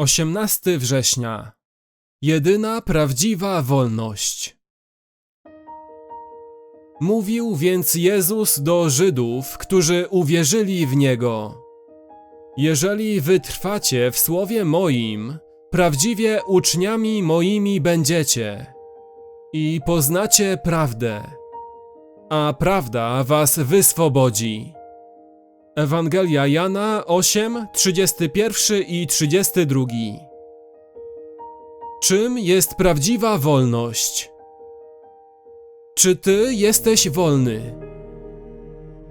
18 września. Jedyna prawdziwa wolność. Mówił więc Jezus do Żydów, którzy uwierzyli w Niego. Jeżeli wytrwacie w słowie moim, prawdziwie uczniami moimi będziecie i poznacie prawdę, a prawda was wyswobodzi. Ewangelia Jana 8, 31 i 32. Czym jest prawdziwa wolność? Czy ty jesteś wolny?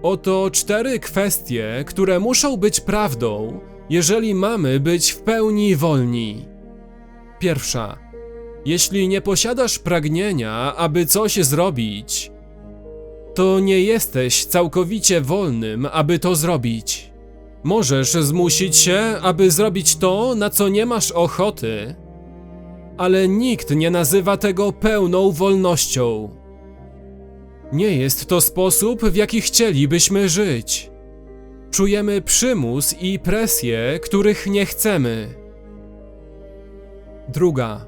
Oto cztery kwestie, które muszą być prawdą, jeżeli mamy być w pełni wolni. Pierwsza. Jeśli nie posiadasz pragnienia, aby coś zrobić, to nie jesteś całkowicie wolnym, aby to zrobić. Możesz zmusić się, aby zrobić to, na co nie masz ochoty, ale nikt nie nazywa tego pełną wolnością. Nie jest to sposób, w jaki chcielibyśmy żyć. Czujemy przymus i presję, których nie chcemy. Druga.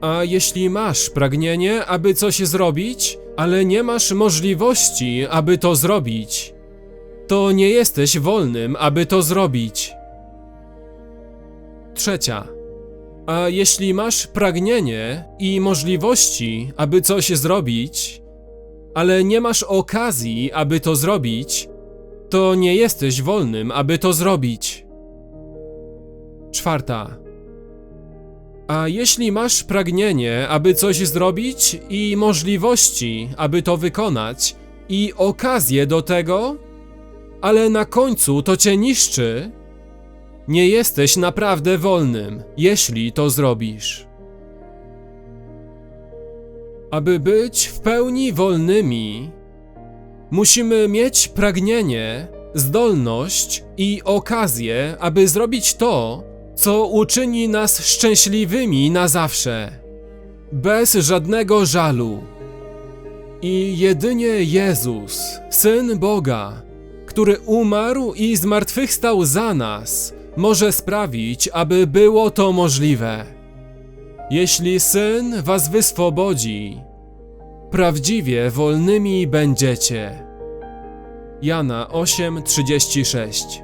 A jeśli masz pragnienie, aby coś zrobić, ale nie masz możliwości, aby to zrobić, to nie jesteś wolnym, aby to zrobić. Trzecia. A jeśli masz pragnienie i możliwości, aby coś zrobić, ale nie masz okazji, aby to zrobić, to nie jesteś wolnym, aby to zrobić. Czwarta. A jeśli masz pragnienie, aby coś zrobić i możliwości, aby to wykonać, i okazję do tego, ale na końcu to cię niszczy, nie jesteś naprawdę wolnym, jeśli to zrobisz. Aby być w pełni wolnymi, musimy mieć pragnienie, zdolność i okazję, aby zrobić to, co uczyni nas szczęśliwymi na zawsze, bez żadnego żalu. I jedynie Jezus, Syn Boga, który umarł i zmartwychwstał za nas, może sprawić, aby było to możliwe. Jeśli Syn was wyswobodzi, prawdziwie wolnymi będziecie. Jana 8:36